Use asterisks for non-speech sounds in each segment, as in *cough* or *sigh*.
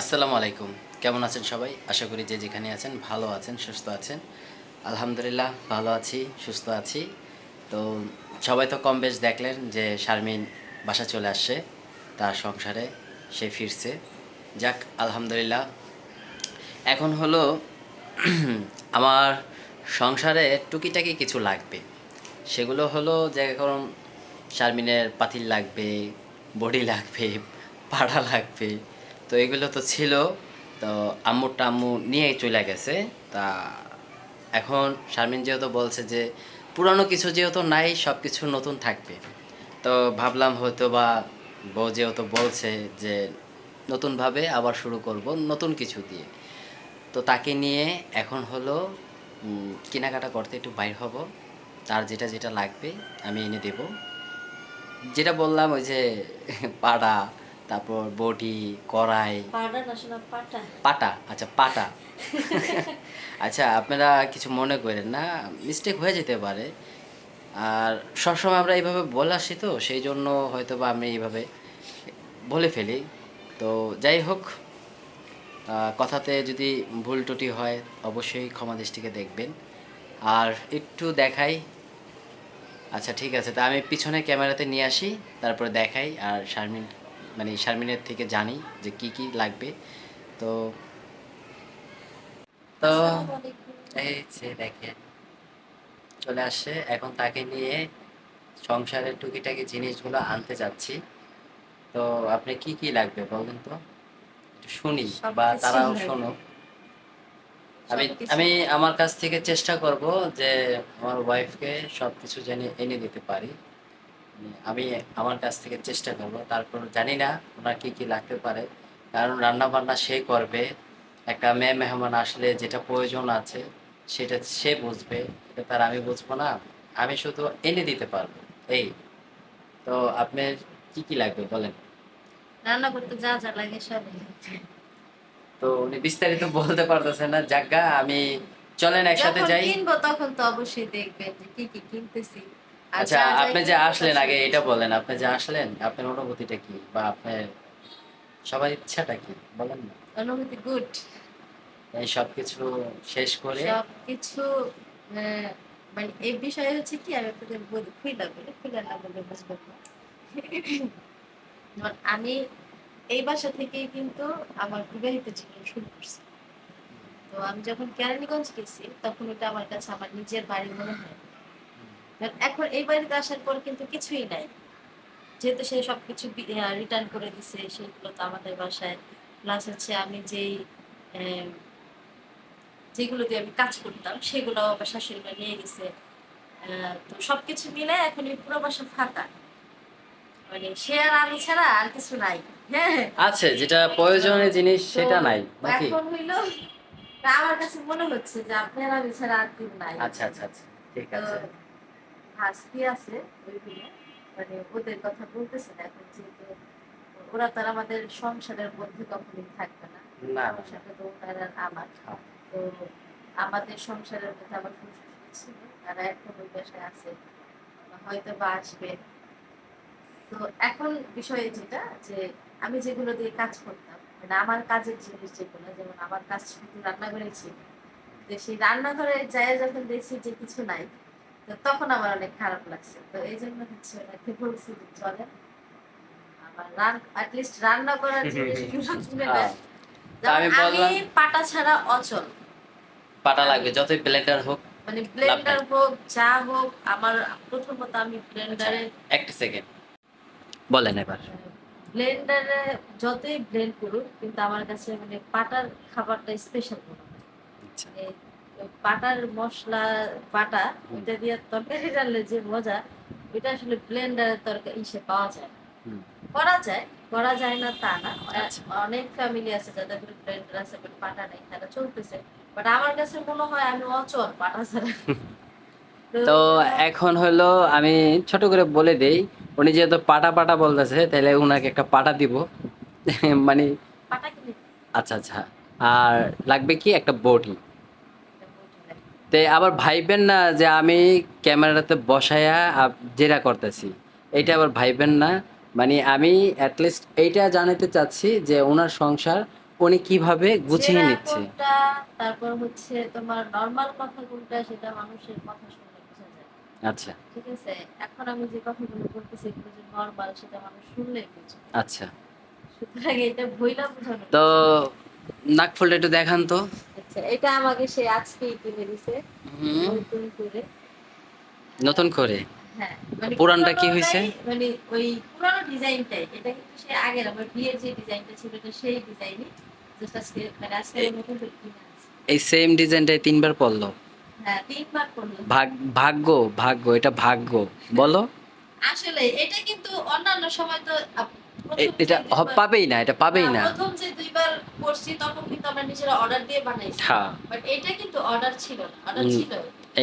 আসসালামু আলাইকুম। কেমন আছেন সবাই? আশা করি যে যেখানে আছেন ভালো আছেন, সুস্থ আছেন। আলহামদুলিল্লাহ ভালো আছি, সুস্থ আছি। তো সবাই তো কম বেশ দেখলেন যে শারমিন বাসা চলে আসছে, তার সংসারে সে ফিরছে। যাক, আলহামদুলিল্লাহ। এখন হলো *clears throat* আমার সংসারে টুকিটাকি কিছু লাগবে। সেগুলো হলো যে এখন শারমিনের পাতিল লাগবে, বডি লাগবে, পাড়া লাগবে তো এগুলো তো ছিল। তো আম্মুর টাম্মু নিয়ে চলে গেছে। তা এখন শারমিন যেহেতু বলছে যে পুরানো কিছু যেহেতু নাই সব কিছু নতুন থাকবে। তো ভাবলাম হয়তো বা বউ যেহেতু বলছে যে নতুনভাবে আবার শুরু করব নতুন কিছু দিয়ে। তো তাকে নিয়ে এখন হলো কেনাকাটা করতে একটু বাইর হব। তার যেটা যেটা লাগবে আমি এনে দেব। যেটা বললাম ওই যে পাড়া তারপর বটি কড়াই। পাটা আচ্ছা পাটা। *laughs* আচ্ছা আপনারা কিছু মনে করেন না মিস্টেক হয়ে যেতে পারে। আর সবসময় আমরা এইভাবে বলে আসি তো সেই জন্য হয়তো বা আমি এইভাবে বলে ফেলি। তো যাই হোক কথাতে যদি ভুল টুটি হয় অবশ্যই ক্ষমা দৃষ্টিকে দেখবেন। আর একটু দেখাই। আচ্ছা ঠিক আছে তা আমি পিছনে ক্যামেরাতে নিয়ে আসি তারপরে দেখাই। আর শারমিন মানে শারমিনের থেকে জানি যে কি কি লাগবে। তো তো এই যে দেখেন চলে আসছে এখন তাকে নিয়ে সংসারের টুকিটাকি জিনিসগুলো আনতে যাচ্ছি। তো আপনি কি কি লাগবে বলবেন তো? শুনি বা তারাও। শোনো আমি আমি আমার কাছ থেকে চেষ্টা করব যে আমার ওয়াইফকে সব কিছু জানি এনে দিতে পারি। আমি আমার কাছ থেকে চেষ্টা করব। তারপর জানি না ওনার কি কি লাগতে পারে। কারণ রান্না বান্না সে করবে। একটা মেয়ে মেহমান আসলে যেটা প্রয়োজন আছে সেটা সে বুঝবে। এটা তার আমি বুঝব না। আমি শুধু এনে দিতে পারব। এই। তো আপনার কি কি লাগবে বলেন? রান্না করতে যা যা লাগে সব তো উনি বিস্তারিত বলতে পারতেছেন না। জাগা আমি চলেন একসাথে যখন যাই। কিনবো তখন তো অবশ্যই দেখবেন যে কি কি কিনতেছি। আচ্ছা যা যা আপনি যে আসলেন আগে এটা। বলেন আপনি যে আসলেন আপনার অনুভূতিটা কি? বা আপনার সবার ইচ্ছাটা কি? বলেন না। অনুভূতি গুড এই সব কিছু শেষ করে সব কিছু মানে এই বিষয়ে হচ্ছে কি আমি আপনাদের বলি খুইলা বলি খুইলা না বলে বুঝব না। আমি এই বাসা থেকেই কিন্তু আমার বিবাহিত জীবন শুরু করছি। তো আমি যখন কেরানীগঞ্জ গেছি তখন ওটা আমার কাছে আমার নিজের বাড়ি মনে হয়। এখন এই বাড়িতে আসার পর কিন্তু কিছুই নাই। যেহেতু সে সবকিছু রিটার্ন করে দিছে সেগুলো তো আমাদের বাসায়। প্লাস হচ্ছে আমি যেই যেগুলো দিয়ে আমি কাজ করতাম সেগুলো আমার শাশুড়ি মা নিয়ে গেছে। তো সবকিছু মিলে এখন এই পুরো বাসা ফাঁকা। মানে সে আর আমি ছাড়া আর কিছু নাই। হ্যাঁ। আছে যেটা প্রয়োজনীয় জিনিস সেটা নাই এখন হইল আমার কাছে মনে হচ্ছে যে আপনার আমি ছাড়া আর কেউ নাই। আচ্ছা আচ্ছা আচ্ছা ঠিক আছে। হাসি আছে ওইগুলো মানে ওদের কথা বলতেছে না এখন যেহেতু ওরা তার আমাদের সংসারের মধ্যে কখনোই থাকবে না। সাথে তো ওনার আমার। হ্যাঁ। তো আমাদের সংসারের মধ্যে আমার শ্বশুর ছিল? তারা এখন ওই বাসায় আছে। হয়তো বা আসবে। তো এখন বিষয় যেটা যে আমি যেগুলো দিয়ে কাজ করতাম মানে আমার কাজের জিনিস যেগুলো যেমন আমার কাজ শুধু রান্নাঘরে ছিল। তো সেই রান্নাঘরে যায় যখন দেখছি যে কিছু নাই তো তখন আমার অনেক খারাপ লাগছে। তো এই জন্য হচ্ছে ওনাকে বলছি যে চলে আমার রান অ্যাটলিস্ট রান্না করার জিনিসগুলো *laughs* কিনে হ্যাঁ। আমি যেমন আমি বললাম- পাটা ছাড়া অচল। পাটা লাগবে যতই ব্লেন্ডার হোক মানে ব্লেন্ডার হোক যা হোক আমার প্রথমত আমি ব্লেন্ডারে একটা সেকেন্ড বলেন এবার। ব্লেন্ডারে যতই ব্লেন্ড করুক কিন্তু আমার কাছে মানে পাটার খাবারটা স্পেশাল মনে হয়। পাটার মশলা বাটা ওইটা দিয়ে তরকারি রান্নলে যে মজা ওইটা আসলে ব্লেন্ডারের তরকারি ইসে পাওয়া যায়। করা যায় করা যায় না তা না। আচ্ছা। অনেক ফ্যামিলি আছে যাদের ব্লেন্ডার আছে but পাটা নেই তারা চলতেছে। বাট আমার কাছে মনে হয় আমি অচল পাটা ছাড়া। *laughs* তো এখন হলো আমি ছোট করে বলে দেই উনি যেহেতু পাটা পাটা বলতেছে তাহলে উনাকে একটা পাটা দিব। *laughs* মানে আচ্ছা আচ্ছা। আর লাগবে কি একটা বটি? তে আবার ভাইবেন না যে আমি ক্যামেরাতে বসায়া যেটা করতেছি। এইটা আবার ভাইবেন না। মানে আমি অ্যাটলিস্ট এইটা জানাতে চাচ্ছি যে ওনার সংসার উনি কীভাবে গুছিয়ে নিচ্ছে। তারপর হচ্ছে তোমার নর্মাল কথা কোনটা সেটা মানুষের কথা শুনলে বোঝা যায়। আচ্ছা। ঠিক আছে? এখন আমি যে কথাগুলো বলতেছি এগুলো যে নর্মাল সেটা মানুষ শুনলেই বুঝে। আচ্ছা। সুতরাং এটা ভইলা বোঝানো তো নাক ফুলটা একটু দেখান তো। এটা আমাকে সে আজকেই কিনে দিছে। নতুন করে। নতুন করে? হ্যাঁ মানে পুরানটা কি হয়েছে? মানে ওই পুরানো ডিজাইনটাই। এটা কিন্তু সে আগের আমার বিয়ের যে ডিজাইনটা ছিল এটা সেই ডিজাইনই। জাস্ট আজকে মানে আজকে নতুন করে কিনে এই সেম ডিজাইনটাই তিনবার পড়ল হ্যাঁ তিনবার করলাম ভাগ ভাগ্য ভাগ্য এটা ভাগ্য। বলো। আসলে এটা কিন্তু অন্যান্য সময় তো এটা পাবেই না এটা পাবেই না, না। প্রথম যে দুইবার করছি তখন কিন্তু আমরা নিজেরা অর্ডার দিয়ে বানাইছি। হ্যাঁ। বাট এটা কিন্তু অর্ডার ছিল অর্ডার ছিল।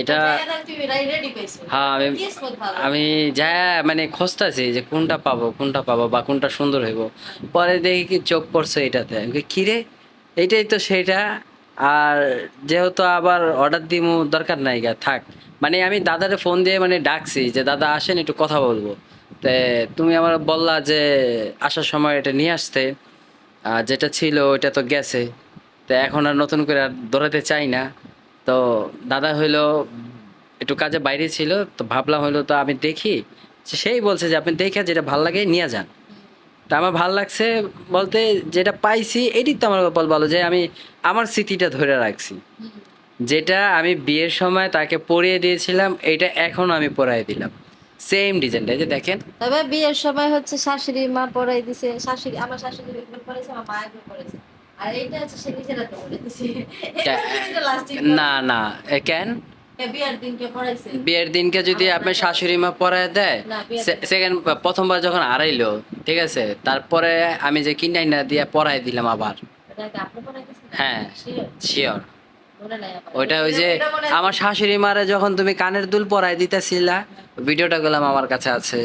এটা হ্যাঁ আমি আমি যা মানে খুঁজতেছি যে কোনটা পাবো কোনটা পাবো বা কোনটা সুন্দর হইব। পরে দেখি কি চোখ পড়ছে এটাতে। আমি কই, কি রে এইটাই তো সেটা আর যেহেতু আবার অর্ডার দিমু দরকার নাই গা থাক। মানে আমি দাদারে ফোন দিয়ে মানে ডাকছি যে দাদা আসেন একটু কথা বলব। তে তুমি আমার বললা যে আসার সময় এটা নিয়ে আসতে, আর যেটা ছিল ওইটা তো গেছে। তো এখন আর নতুন করে আর দৌড়াতে চাই না। তো দাদা হইল একটু কাজে বাইরে ছিল, তো ভাবলাম হইল তো আমি দেখি। সেই বলছে যে, আপনি দেখে যেটা ভালো লাগে নিয়ে যান। তা আমার ভালো লাগছে বলতে যেটা পাইছি এটি তো আমার বল ভালো যে আমি আমার স্মৃতিটা ধরে রাখছি। যেটা আমি বিয়ের সময় তাকে পরিয়ে দিয়েছিলাম, এটা এখনও আমি পরাই দিলাম। সেম ডিজাইনটা যে দেখেন। তবে বিয়ের সময় হচ্ছে শাশুড়ি মা পড়াই দিছে শাশুড়ি আমার শাশুড়ি একবার পড়েছে আমার মা একবার আর হচ্ছে সে নিজের দিছে। না না কেন? বিয়ের দিনকে যদি আপনার শাশুড়ি মা পরায় দেয় সেকেন্ড প্রথমবার যখন আড়াইলো ঠিক আছে তারপরে আমি যে কিনাই না দিয়ে পরাই দিলাম আবার। হ্যাঁ। শিওর। ওইটা ওই যে? আমার শাশুড়ি মারে যখন তুমি কানের দুল পরাই দিতেছিলা ভিডিওটা গেলাম আমার কাছে আছে।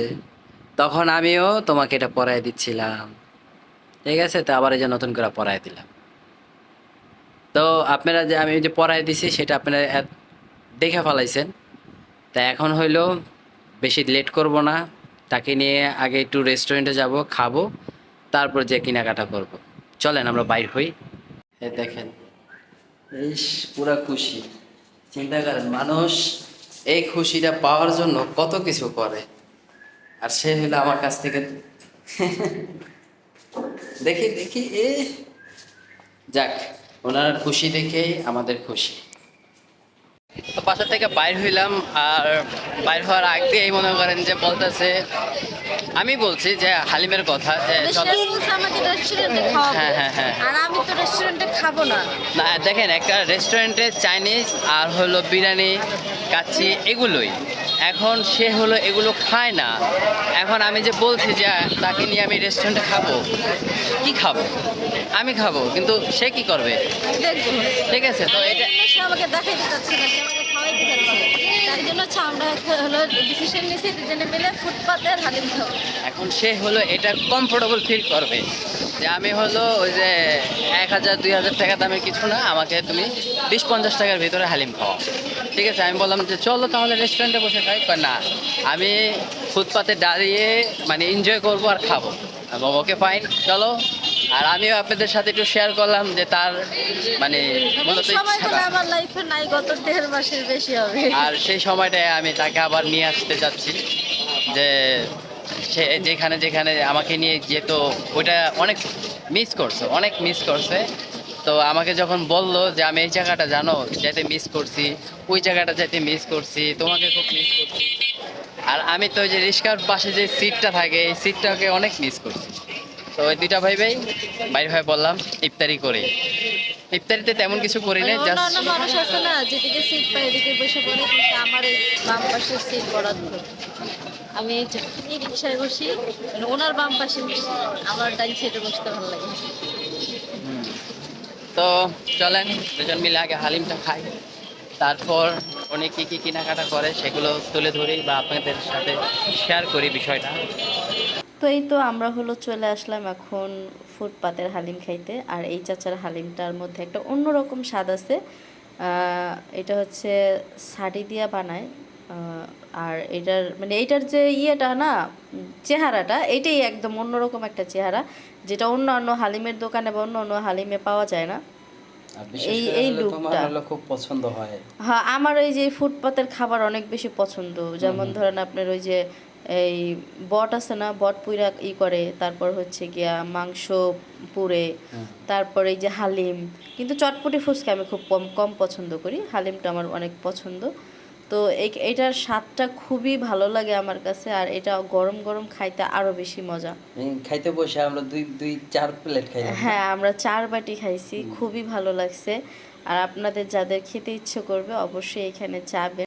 তখন আমিও তোমাকে এটা পরাই দিচ্ছিলাম। ঠিক আছে? তো আবার এই যে নতুন করে পরাই দিলাম। তো আপনারা যে আমি যে পরাই দিছি সেটা আপনারা দেখে ফেলাইছেন। তা এখন হইল বেশি লেট করব না। তাকে নিয়ে আগে একটু রেস্টুরেন্টে যাব খাব তারপর যে কেনাকাটা করব। চলেন আমরা বাইর হই। দেখেন। ইস পুরা খুশি। চিন্তা করেন, মানুষ এই খুশিটা পাওয়ার জন্য কত কিছু করে। আর সে হলো আমার কাছ থেকে *laughs* দেখি দেখি, এ। যাক, ওনার খুশি দেখেই আমাদের খুশি। বাসা থেকে বাইর হইলাম, আর বাইর হওয়ার আগ মনে করেন যে বলতেছে আমি বলছি যে হালিমের কথা যে হ্যাঁ, হ্যাঁ, হ্যাঁ। আর আমি তো রেস্টুরেন্টে খাব না। না দেখেন একটা রেস্টুরেন্টে চাইনিজ আর হলো বিরিয়ানি কাচ্চি এগুলোই। এখন সে হলো এগুলো খায় না। এখন আমি যে বলছি যে তাকে নিয়ে আমি রেস্টুরেন্টে খাব কি খাব? আমি খাব কিন্তু সে কি করবে? ঠিক আছে তো এটা আমাকে দেখাইতে চাচ্ছে না সে আমাকে খাওয়াইতে চাচ্ছে এখন সে হলো এটা কমফোর্টেবল ফিল করবে যে আমি হলো ওই যে এক হাজার, দুই হাজার টাকা দামের কিছু না, আমাকে তুমি বিশ পঞ্চাশ টাকার ভিতরে হালিম খাওয়া ঠিক আছে, আমি বললাম যে চলো তাহলে রেস্টুরেন্টে বসে খাই। না, আমি ফুটপাতে দাঁড়িয়ে মানে এনজয় করব আর খাব। ওকে ফাইন চলো। আর আমিও আপনাদের সাথে একটু শেয়ার করলাম যে তার মানে মূলত এই সময়গুলো আমার লাইফে নাই গত দেড় মাসের বেশি হবে। আর সেই সময়টায় আমি তাকে আবার নিয়ে আসতে চাচ্ছি যে সে যেখানে যেখানে আমাকে নিয়ে যেত ওইটা অনেক মিস করছে অনেক মিস করছে। তো আমাকে যখন বলল যে আমি এই জায়গাটা জানো যেতে মিস করছি ওই জায়গাটা যেতে মিস করছি তোমাকে খুব মিস করছি। আর আমি তো ওই যে রিক্সার পাশে যে সিটটা থাকে এই সিটটাকে অনেক মিস করছি। তো ওই দুইটা ভাইবেই বাইরে ভাই বললাম ইফতারি করি। ইফতারিতে তেমন কিছু করি না জাস্ট মানুষ আছে না যেদিকে সিট পায় এদিকে বসে পড়ে কিন্তু আমার এই বাম পাশে সিট বরাদ্দ। আমি এই যে- এই রিক্সায় বসি মানে ওনার বাম পাশে বসি আমার ডাইন সাইডে বসতে ভালো লাগে। তো চলেন দুজন মিলে আগে হালিমটা খাই। তারপর উনি কী কী কেনাকাটা করে সেগুলো তুলে ধরি বা আপনাদের সাথে শেয়ার করি বিষয়টা। তো এই তো আমরা হলো চলে আসলাম এখন ফুটপাতের হালিম খাইতে। আর এই চাচার হালিমটার মধ্যে একটা অন্যরকম স্বাদ আছে। এটা হচ্ছে সাড়ি দিয়া বানায়। আর এটার মানে এইটার যে ইয়েটা না চেহারাটা এটাই একদম অন্যরকম একটা চেহারা যেটা অন্য অন্য হালিমের দোকানে বা অন্য অন্য হালিমে পাওয়া যায় না। এই- এই খুব পছন্দ হয়। হ্যাঁ আমার ওই যে ফুটপাতের খাবার অনেক বেশি পছন্দ। যেমন ধরেন আপনার ওই যে এই বট আছে না বট পুইরা ই করে তারপর হচ্ছে গিয়া মাংস পুরে তারপর এই যে হালিম কিন্তু চটপটি ফুচকা আমি খুব কম কম পছন্দ করি হালিমটা আমার অনেক পছন্দ। তো এই এটার স্বাদটা খুবই ভালো লাগে আমার কাছে আর এটা গরম গরম খাইতে আরও বেশি মজা। খাইতে বসে আমরা দুই দুই চার প্লেট খাইলাম। হ্যাঁ আমরা চার বাটি খাইছি খুবই ভালো লাগছে। আর আপনাদের যাদের খেতে ইচ্ছে করবে অবশ্যই এখানে যাবেন।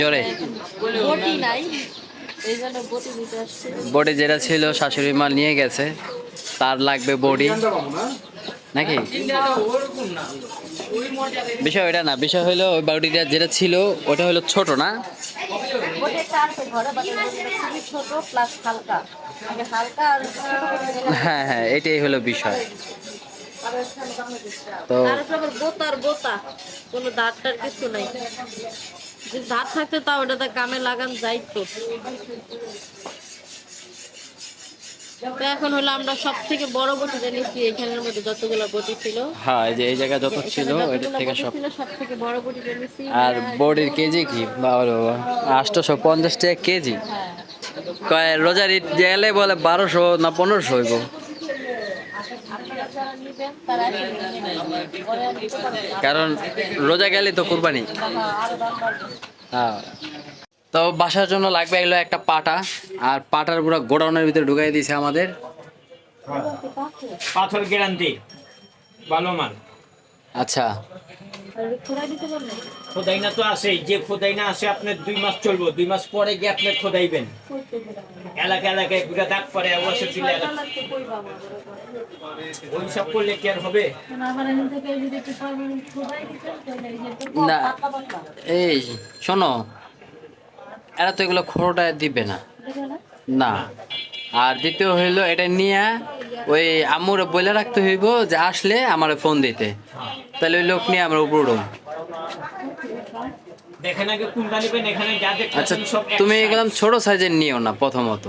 জোরে। বডি যেটা ছিল শাশুড়ি মা নিয়ে গেছে তার লাগবে বডি নাকি? বিষয় ওইটা না বিষয় হলো ওই বডিটা যেটা ছিল ওটা হলো ছোট না? ছোট প্লাস হালকা। হ্যাঁ হ্যাঁ এটাই হলো বিষয়। তো বোতার বোতা কোনো দাঁত টার কিছু নাই। দাঁত থাকতো তাও ওটাতে কামে লাগান যাইতো তো। এখন হলো আমরা সব থেকে বড় এখানের মধ্যে যতগুলো বটি ছিল। হ্যাঁ এই যে এই যত ছিল থেকে সব সব থেকে বড় বটিটা নিচ্ছি আর বডির কেজি কি? বাবা। আটশোশো পঞ্চাশ টাকা কেজি। হ্যাঁ। কয়, রোজার ঈদ গেলে বলে বারোশো না পনেরোশো হইব। কারণ রোজা গেলে তো কুরবানি। হ্যাঁ তো বাসার জন্য লাগবে এগুলো একটা পাটা, আর পাটার পুরো গোডাউনের ভিতরে ঢুকাই দিয়েছে আমাদের পাথর গ্যারান্টি, ভালো মাল আচ্ছা? খোদাই না তো আছে যে খোদাই না আছে আপনার দুই মাস চলবো। দুই মাস পরে গিয়ে আপনি খোদাইবেন। এলাকা এলাকায় ঘুরে দাগ পরে অবশ্য আমরা? ওই সব করলে কি আর হবে? না, আমার এখান থেকে যদি একটু permanent খোদাই দিতেন, তাহলে এই শোনো। এরা তো এগুলো খোড়োটা দিবে না? না? আর দ্বিতীয় হইল এটা নিয়ে ওই আম্মুর বলে রাখতে হইব যে আসলে আমার ফোন দিতে তাহলে ওই লোক নিয়ে আমরা উপর উঠবো। আচ্ছা তুমি size। এগুলো ছোট সাইজের নিও না প্রথমত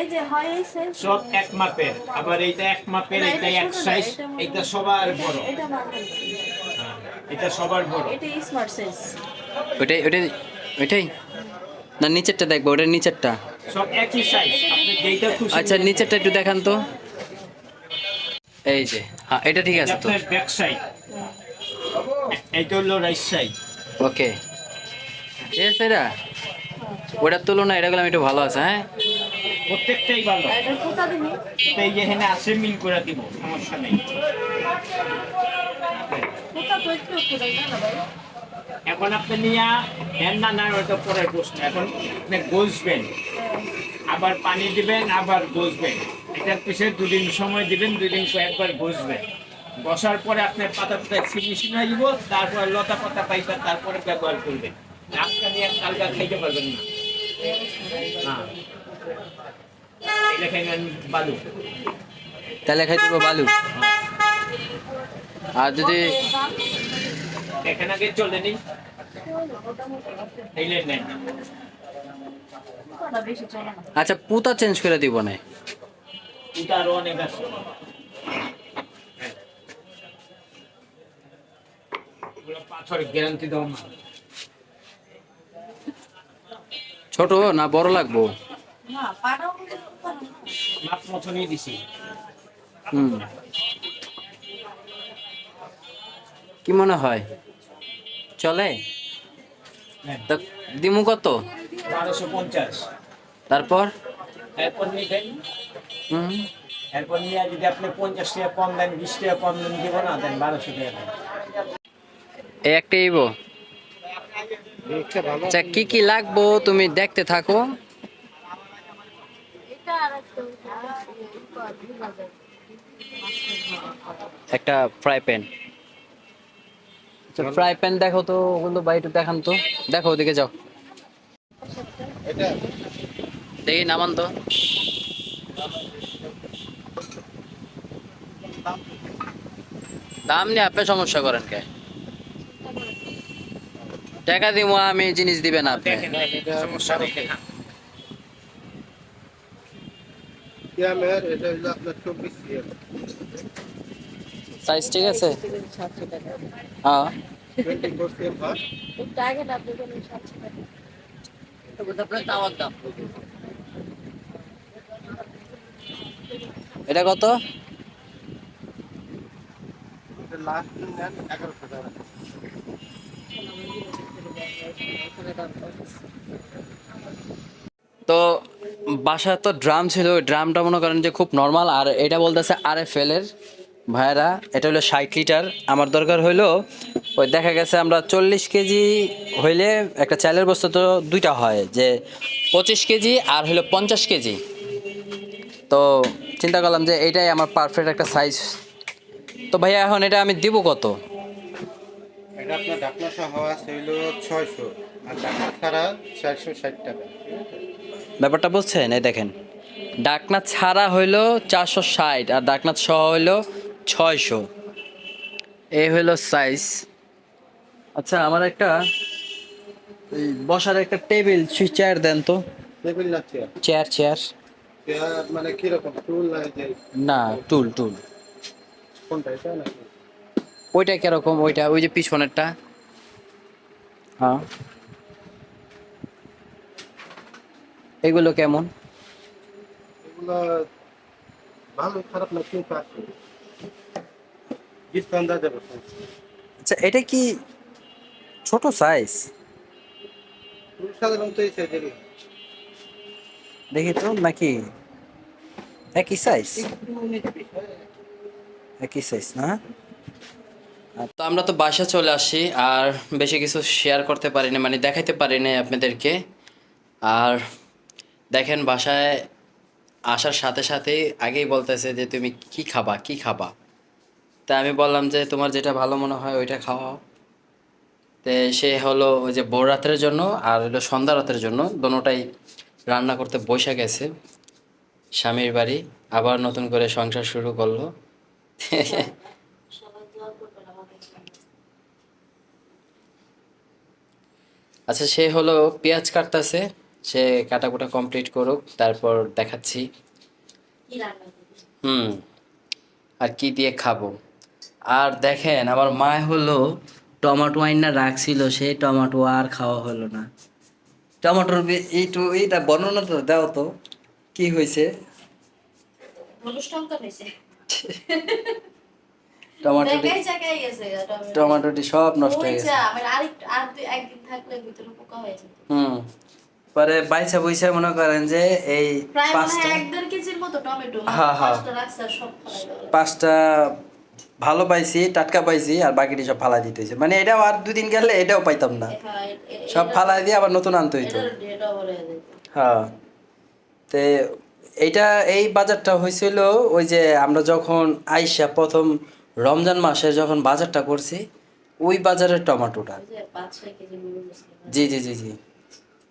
এই যে হয় এই size। সব এক মাপের আবার এইটা এক মাপের এটা এটা এক সাইজ এটা এটা সবার বড় এটা মাঝারি। এটা সবার বড় এটা smart size। ওইটাই ওইটাই ওইটাই না নিচেরটা দেখব ওটার নিচেরটা। সব একই সাইজ আপনি যেইটা খুশি আচ্ছা নিচেরটা একটু দেখান তো। এই যে হ্যাঁ এটা ঠিক আছে তো। ব্যাক সাইড হলো রাইট সাইড ওকে। ঠিক আছে এটা? ওটার তুলনায় এটা গেলাম একটু ভালো আছে হ্যাঁ? প্রত্যেকটাই ভালো। এই যে এখানে আছে মিল করে দিব সমস্যা নেই। এখন আপনি নিয়ে নেন না না ওটা পরের প্রশ্ন। এখন আপনি গজবেন আবার পানি দিবেন আবার গজবেন এটার পিছনে দুদিন সময় দিবেন দুদিন একবার গজবেন বসার পরে আপনার পাতা পাতা ফিনিশিং হয়ে যাব তারপরে লতা পাতা পাইবেন তারপরে ব্যবহার করবেন। আজকে নিয়ে কালকা খাইতে পারবেন না। হ্যাঁ বালু। তাহলে খাই দেবো বালু? আর যদি এখানে আগে চলে নেন। আচ্ছা পুতা চেঞ্জ করে দিব না। আরও অনেক আছে। পাথর গ্যারান্টি দাও না ছোট না বড় লাগবো? কি মনে হয়? চলে? তা দিমু কত? বারোশো পঞ্চাশ। তারপর? এরপর নিবেন। হুম। এরপর নিয়ে যদি আপনি পঞ্চাশ টাকা কম দেন বিশ টাকা কম দেন দিব না দেন বারোশো টাকা দেন। এই একটা ইবো। আচ্ছা কি কি লাগবো তুমি দেখতে থাকো। একটা ফ্রাই প্যান। ফ্রাই প্যান দেখো তো ওগুলো বাড়িতে দেখান তো। দেখো ওদিকে যাও। দেখি নামান তো। দাম নিয়ে আপনি সমস্যা করেন কে? টাকা দিব আমি জিনিস দিবেন আপনি। সমস্যা সাইজ ঠিক আছে? হ্যাঁ। এটা কত? তো বাসায় তো ড্রাম ছিল ওই ড্রামটা মনে করেন যে খুব নর্মাল আর এটা বলতেছে আর এফ এর। ভাইরা এটা হলো ষাট লিটার। আমার দরকার হইল ওই দেখা গেছে আমরা চল্লিশ কেজি হইলে একটা চালের বস্তা তো দুইটা হয় যে পঁচিশ কেজি আর হলো পঞ্চাশ কেজি। তো চিন্তা করলাম যে এইটাই আমার পারফেক্ট একটা সাইজ তো ভাইয়া এখন এটা আমি দিব কত? এটা আপনার ডাকনা সহ আছে হইল ছয়শো আর ডাকনা ছাড়া চারশো ষাট টাকা। ব্যাপারটা বুঝছেন? এই দেখেন ডাকনাথ ছাড়া হইল চারশো ষাট আর ডাকনাথ সহ হইল ছয়শো। এই হইল সাইজ আচ্ছা আমার একটা এই বসার একটা টেবিল চেয়ার দেন তো। টেবিল না চেয়ার চেয়ার মানে টুল না টুল টুল কোনটা এটা নাকি ওইটা কীরকম? ওইটা ওই যে পিছনেরটা। হ্যাঁ। এগুলো কেমন? এগুলো ভালো খারাপ না কিন্তু আচ্ছা এটা কি ছোট সাইজ সাধারণত এই সাইজেরই দেখি তো নাকি একই সাইজ হয়। একই সাইজ না? তো আমরা তো বাসা চলে আসি আর বেশি কিছু শেয়ার করতে পারিনি মানে দেখাইতে পারিনি আপনাদেরকে। আর দেখেন বাসায় আসার সাথে সাথেই আগেই বলতেছে যে, তুমি কি খাবা? কি খাবা? তা আমি বললাম যে, তোমার যেটা ভালো মনে হয় ওইটা খাওয়াও। তে সে হলো ওই যে ভোর রাতের জন্য আর হলো সন্ধ্যা রাতের জন্য দোনোটাই রান্না করতে বসে গেছে স্বামীর বাড়ি। আবার নতুন করে সংসার শুরু করল। আচ্ছা সে হলো পেঁয়াজ কাটতেছে। সে কাটাকুটা কমপ্লিট করুক, তারপর দেখাচ্ছি। হুম আর কি দিয়ে খাব আর দেখেন আমার মা হলো টমেটো আইনা রাখছিল সেই টমেটো আর খাওয়া হলো না টমেটোর এইটু এইটা বর্ণনাটা দাও তো কি হয়েছে টমেটোটি টমেটোটি সব নষ্ট হয়ে গেছে হয়ে হুম পরে বাইসা বইসা মনে করেন যে এই পাঁচটা। পাঁচটা রাখছে সব পাঁচটা ভালো পাইছি টাটকা পাইছি আর বাকিটি সব ফালাই দিতে হয়েছে। মানে এটাও আর দুদিন গেলে এটাও পাইতাম না। সব ফালাই দিয়ে আবার নতুন আনতে হইতো। হ্যাঁ তে এইটা এই বাজারটা হয়েছিল ওই যে আমরা যখন আইসা প্রথম রমজান মাসে যখন বাজারটা করছি ওই বাজারের টমেটোটা। জি জি জি জি।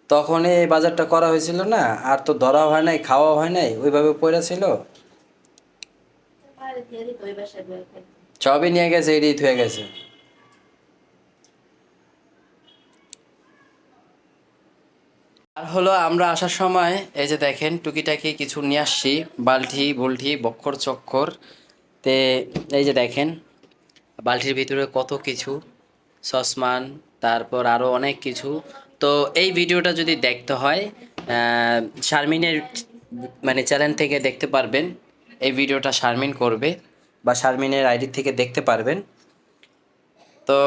তখন এই বাজারটা করা হয়েছিল না, আর তো ধরা হয় নাই খাওয়া হয় নাই, ওইভাবে পড়ে ছিল। সবই নিয়ে গেছে হয়ে গেছে। আর হলো আমরা আসার সময়, এই যে দেখেন, টুকিটাকি কিছু নিয়ে আসছি, বালটি, বুলটি, বক্কর চক্ষর তে এই যে দেখেন, বালটির ভিতরে কত কিছু, সসমান, তারপর আরও অনেক কিছু। তো এই ভিডিওটা যদি দেখতে হয় শারমিনের মানে চ্যানেল থেকে দেখতে পারবেন। এই ভিডিওটা শারমিন করবে বা শারমিনের আইডি থেকে দেখতে পারবেন। তো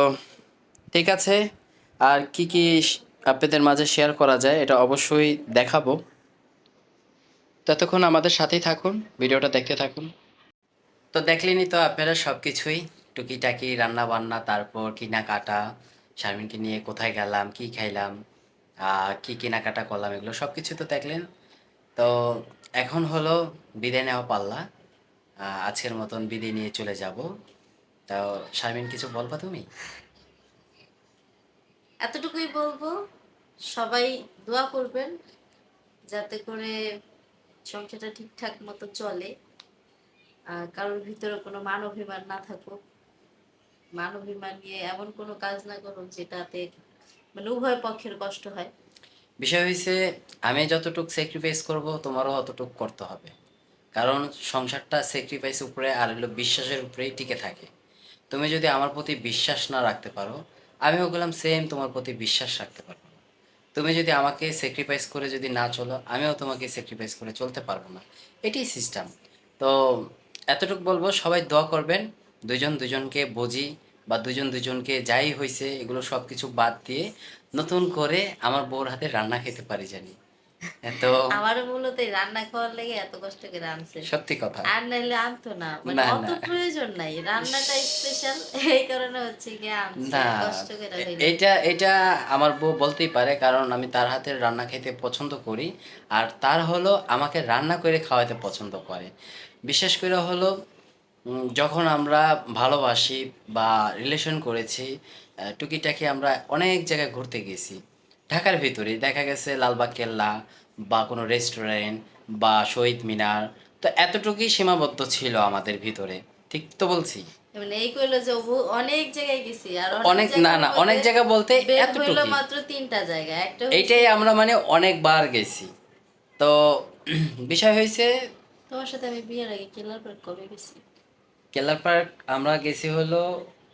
ঠিক আছে, আর কি কি আপনাদের মাঝে শেয়ার করা যায় এটা অবশ্যই দেখাবো। ততক্ষণ আমাদের সাথেই থাকুন, ভিডিওটা দেখতে থাকুন। তো দেখলেনই তো আপনারা সব কিছুই টুকিটাকি রান্না বান্না তারপর কেনাকাটা শারমিনকে নিয়ে কোথায় গেলাম, কি খাইলাম কি কেনাকাটা করলাম, এগুলো সব কিছু তো দেখলেন। তো এখন হলো বিদায় নেওয়া পাল্লা। আজকের মতন বিদায় নিয়ে চলে যাব। তো শারমিন, কিছু বলবা তুমি? এতটুকুই বলব, সবাই দোয়া করবেন যাতে করে সংসারটা ঠিকঠাক মতো চলে কারোর ভিতরে কোনো মানবিমান না থাকুক। মানবিমান নিয়ে এমন কোনো কাজ না করুক যেটাতে মানে উভয় পক্ষের কষ্ট হয়। বিষয় হয়েছে আমি যতটুকু স্যাক্রিফাইস করব, তোমারও অতটুকু করতে হবে। কারণ সংসারটা স্যাক্রিফাইস উপরে আর হলো বিশ্বাসের উপরেই টিকে থাকে। তুমি যদি আমার প্রতি বিশ্বাস না রাখতে পারো, আমিও গেলাম সেম তোমার প্রতি বিশ্বাস রাখতে পারব না। তুমি যদি আমাকে স্যাক্রিফাইস করে যদি না চলো, আমিও তোমাকে স্যাক্রিফাইস করে চলতে পারব না। এটাই সিস্টেম তো এতটুকু বলব, সবাই দোয়া করবেন দুজন দুজনকে বুঝি বা দুজন দুজনকে যাই হয়েছে এগুলো সব কিছু বাদ দিয়ে নতুন করে আমার বউর হাতে রান্না খেতে পারি জানি। তো আমার মূলত রান্না খাওয়ার লেগে এত কষ্ট করে আনছে সত্যি কথা। আর নাইলে আনতো না মানে অত প্রয়োজন নাই রান্নাটা স্পেশাল এই কারণে হচ্ছে গিয়ে আনছে কষ্ট করে এটা এটা আমার বউ বলতেই পারে কারণ আমি তার হাতের রান্না খেতে পছন্দ করি আর তার হলো আমাকে রান্না করে খাওয়াতে পছন্দ করে। বিশেষ করে হলো যখন আমরা ভালোবাসি বা রিলেশন করেছি টুকিটাকি আমরা অনেক জায়গায় ঘুরতে গেছি। ঢাকার ভিতরে দেখা গেছে লালবাগ কেল্লা বা কোনো রেস্টুরেন্ট বা শহীদ মিনার। তো এতটুকুই সীমাবদ্ধ ছিল আমাদের ভিতরে ঠিক তো বলছি? মানে এই কইলো যে অনেক জায়গায় গেছি আর অনেক না না অনেক জায়গা বলতে এতটুকু মাত্র তিনটা জায়গা। একটা এইটাই আমরা মানে অনেকবার গেছি। তো *clears throat* বিষয় হয়েছে তোমার সাথে আমি বিয়ের আগে কিলার পার্ক কবে গেছি? কেলার পার্ক আমরা গেছি হলো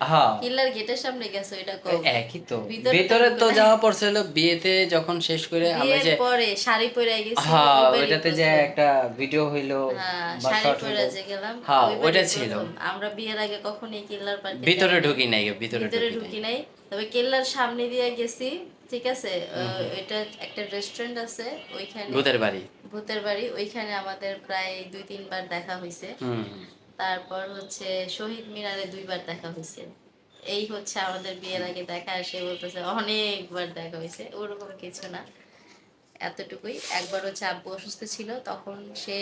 হ্যাঁ। কিলার গেটের সামনে গেছো এটা কবে একই তো। ভিতরে তো *laughs* যাওয়া পড়ছে হলো বিয়েতে যখন শেষ করে আমরা যে পরে শাড়ি পরে গেছি হ্যাঁ ওইটাতে যে একটা ভিডিও হইল হ্যাঁ, শাড়ি পরে যে গেলাম হ্যাঁ, ওইটা ছিল। আমরা বিয়ের আগে কখনোই কিল্লার পার্কে ভিতরে ঢুকি নাই ভিতরে ভিতরে ঢুকি নাই। তবে কেল্লার সামনে দিয়ে গেছি ঠিক আছে? এটা একটা রেস্টুরেন্ট আছে ওইখানে ভূতের বাড়ি। ভূতের বাড়ি ওইখানে আমাদের প্রায় দুই তিনবার দেখা হয়েছে হুম। তারপর হচ্ছে শহীদ মিনারে দুইবার দেখা হয়েছে। এই হচ্ছে আমাদের বিয়ের আগে দেখা আর সে বলতেছে অনেকবার দেখা হয়েছে ওরকম কিছু না। এতটুকুই। একবার হচ্ছে আব্বু অসুস্থ ছিল তখন সে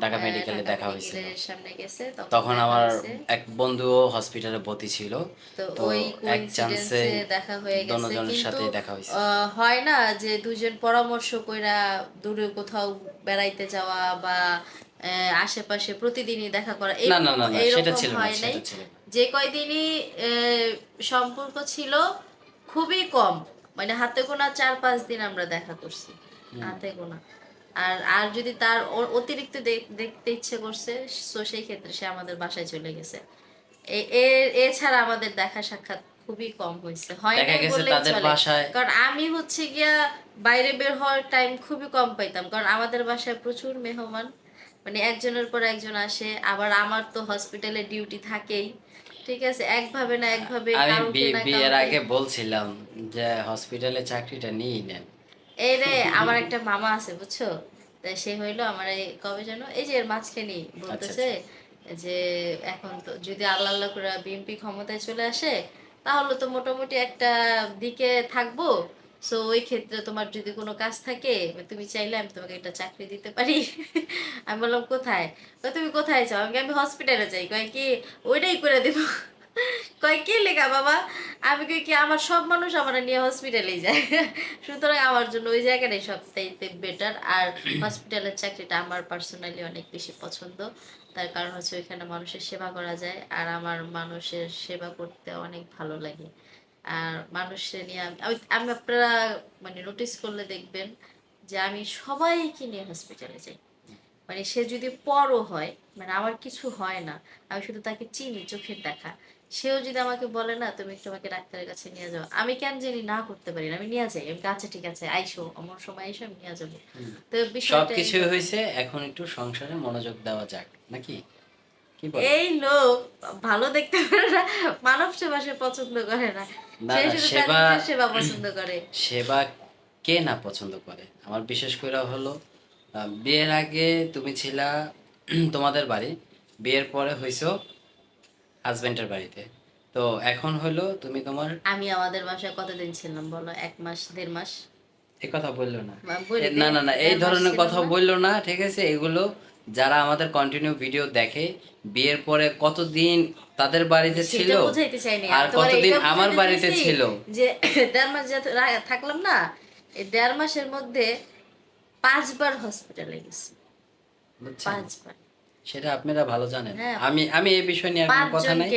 ঢাকা মেডিকেলে দেখা হয়েছিল। সামনে গেছে তখন আমার এক বন্ধুও হসপিটালে ভর্তি ছিল। তো ওই এক চান্সে দেখা হয়ে গেছে। দনোজনের কিন্তু সাথে দেখা হয়েছে। হয় না যে দুজন পরামর্শ কইরা দূরে কোথাও বেড়াইতে যাওয়া বা আশেপাশে প্রতিদিনই দেখা করা না না না এরকম- সেটা ছিল না হয় যে কয়দিনই সম্পর্ক ছিল খুবই কম। মানে হাতে গোনা চার পাঁচ দিন আমরা দেখা করছি হাতে গোনা। আর আর যদি তার অতিরিক্ত দেখতে ইচ্ছে করছে তো সেই ক্ষেত্রে সে আমাদের বাসায় চলে গেছে। এছাড়া আমাদের দেখা সাক্ষাৎ খুবই কম হয়েছে। হয় তাদের বাসায়। কারণ আমি হচ্ছে গিয়া বাইরে বের হওয়ার টাইম খুবই কম পাইতাম। কারণ আমাদের বাসায় প্রচুর মেহমান। মানে একজনের পর একজন আসে আবার আমার তো হসপিটালে ডিউটি থাকেই। ঠিক আছে একভাবে না একভাবে আমি বিয়ের আগে বলছিলাম যে হসপিটালে চাকরিটা নিয়েই নেন। এই রে আমার একটা মামা আছে বুঝছ? তাই সে হইল আমার এই কবে যেন এই যে এর মাঝখানে বলতেছে যে এখন তো যদি আল্লাহ আল্লাহ করে বিএনপি ক্ষমতায় চলে আসে তাহলে তো মোটামুটি একটা দিকে থাকব। সো ওই ক্ষেত্রে তোমার যদি কোনো কাজ থাকে তুমি চাইলে আমি তোমাকে একটা চাকরি দিতে পারি। *laughs* আমি বললাম কোথায়? তুমি কোথায় চাও আমি আমি হসপিটালে যাই। কয় কি? ওইটাই করে দেবো। *laughs* কয় কি লেখা বাবা? আমি কই কি? আমার সব মানুষ আমার নিয়ে হসপিটালেই যায়। *laughs* সুতরাং আমার জন্য ওই জায়গাটাই সবচাইতে বেটার আর *clears throat* হসপিটালের চাকরিটা আমার পার্সোনালি অনেক বেশি পছন্দ। তার কারণ হচ্ছে ওইখানে মানুষের সেবা করা যায়। আর আমার মানুষের সেবা করতে অনেক ভালো লাগে। আর মানুষের নিয়ে আমি আমি- আপনারা মানে নোটিস করলে দেখবেন যে আমি সবাইকে নিয়ে হসপিটালে যাই। মানে সে যদি পরও হয় মানে আমার কিছু হয় না আমি শুধু তাকে চিনি চোখের দেখা। সেও যদি আমাকে বলে না তুমি একটু আমাকে ডাক্তারের কাছে নিয়ে যাও। আমি কেন জানি না করতে পারি না আমি নিয়ে যাই। আমি আচ্ছা ঠিক আছে আইসো আমার সময় আইসো আমি নিয়ে যাব। তো সব বিষয়টা কিছু হয়েছে এখন একটু সংসারে মনোযোগ দেওয়া যাক নাকি? এই লোক ভালো দেখতে পারে না মানব সেবা সে পছন্দ করে না। সেবা- সেবা পছন্দ *clears throat* করে। সেবা কে না পছন্দ করে? আমার বিশেষ করে হলো বিয়ের আগে তুমি ছিলা *clears throat* তোমাদের বাড়ি বিয়ের পরে হইছো হাজবেন্ডের বাড়িতে। তো এখন হলো তুমি তোমার আমি আমাদের বাসায় কতদিন ছিলাম বলো? এক মাস দেড় মাস? এ কথা বলল না। না না না এই ধরনের কথা বলল না ঠিক আছে? এগুলো যারা আমাদের কন্টিনিউ ভিডিও দেখে বিয়ের পরে কতদিন তাদের বাড়িতে ছিল? আর কতদিন আমার বাড়িতে ছিল? যে *coughs* দেড় মাস থাকলাম না এই দেড় মাসের মধ্যে পাঁচবার হসপিটালে গেছি। পাঁচবার। সেটা আপনারা ভালো জানেন। হ্যাঁ। আমি আমি এই বিষয় নিয়ে কোনো কথা নাই।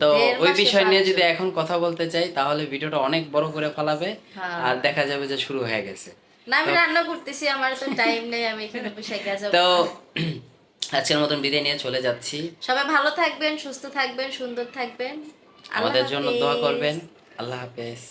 তো ওই বিষয় নিয়ে যদি এখন কথা বলতে চাই তাহলে ভিডিওটা অনেক বড় করে ফেলাবে হ্যাঁ। আর দেখা যাবে যে শুরু হয়ে গেছে। না আমি রান্না করতেছি আমার তো টাইম নেই আমি এখানে বসে গেছি। তো আজকের মতন বিদায় নিয়ে চলে যাচ্ছি। সবাই ভালো থাকবেন সুস্থ থাকবেন সুন্দর থাকবেন। আমাদের জন্য দোয়া করবেন। আল্লাহ হাফেজ।